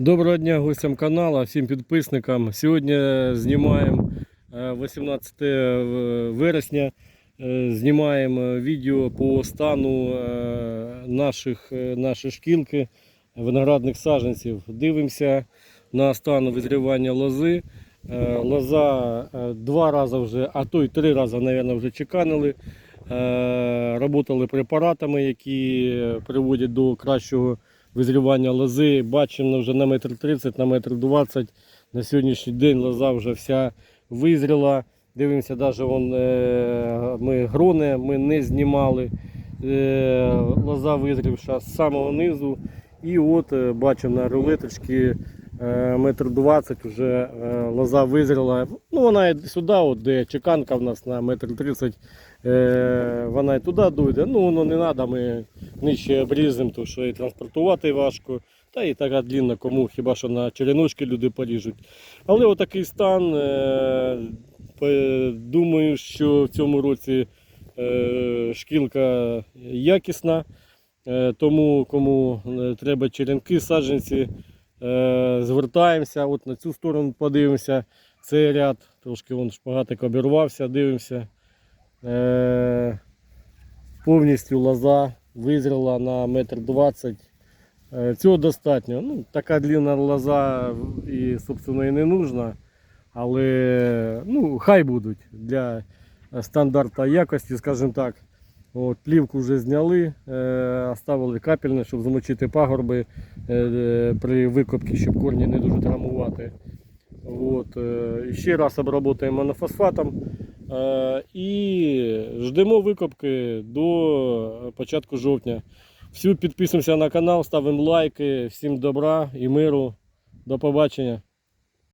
Доброго дня гостям каналу, всім підписникам. Сьогодні знімаємо е, 18 вересня. е, Знімаємо відео по стану е, наших, е, нашої шкілки виноградних саджанців. Дивимося на стан визрівання лози. Е, Лоза е, два рази вже, а то й три рази, мабуть, вже чеканили. Е, Работали препаратами, які приводять до кращого визрівання лози. Бачимо вже на метр 30, на метр 20. На сьогоднішній день лоза вже вся визріла. Дивимося, навіть вон, е, ми грони ми не знімали. Е, Лоза визрівша з самого низу. І от е, бачимо на рулеточці метр 20 вже лоза визріла. Ну, вона і сюди, от, де чеканка в нас на метр 30, е, вона і туди дойде. Ну, воно не треба, ми нижче обріземо, тому що і транспортувати важко. Та і така длінна, кому хіба що на череночки люди поріжуть. Але отакий стан. Е, думаю, що в цьому році е, шкілка якісна. Е, тому кому треба черенки, саджанці, звертаємося. От на цю сторону подивимося. Цей ряд, трошки вон шпагатик обірвався, дивимося. Повністю лоза визріла на метр двадцять. Е, Цього достатньо. Ну, така длинна лоза і, собственно, і не нужна. Але ну, хай будуть для стандарту якості, скажімо так. От, плівку вже зняли, е, оставили капельне, щоб замочити пагорби е, при викопці, щоб корні не дуже травмувати. От, ще раз обработаємо монофосфатом і ждемо викопки до початку жовтня. Всі підписуємося на канал, ставимо лайки. Всім добра і миру. До побачення.